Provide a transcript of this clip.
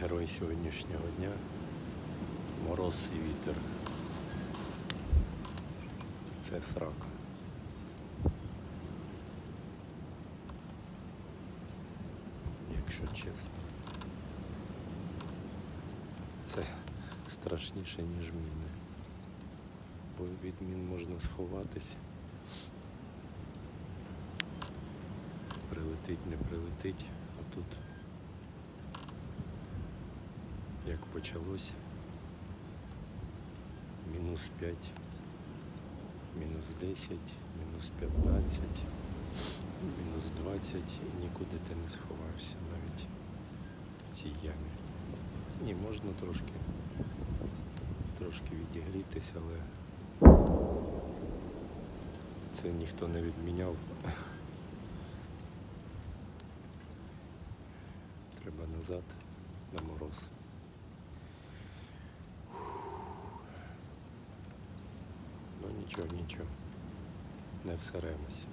Герой сьогоднішнього дня. Мороз і вітер. Це срака. Якщо чесно. Це страшніше, ніж міни. Бо від мін можна сховатися. Прилетить, не прилетить, а тут як почалося. Мінус 5, мінус 10, мінус 15, мінус 20 і нікуди ти не сховаєшся навіть в цій ямі. Ні, можна трошки, трошки відігрітися, але це ніхто не відміняв. Треба назад на мороз. Нічого, нічого. Не всеремося.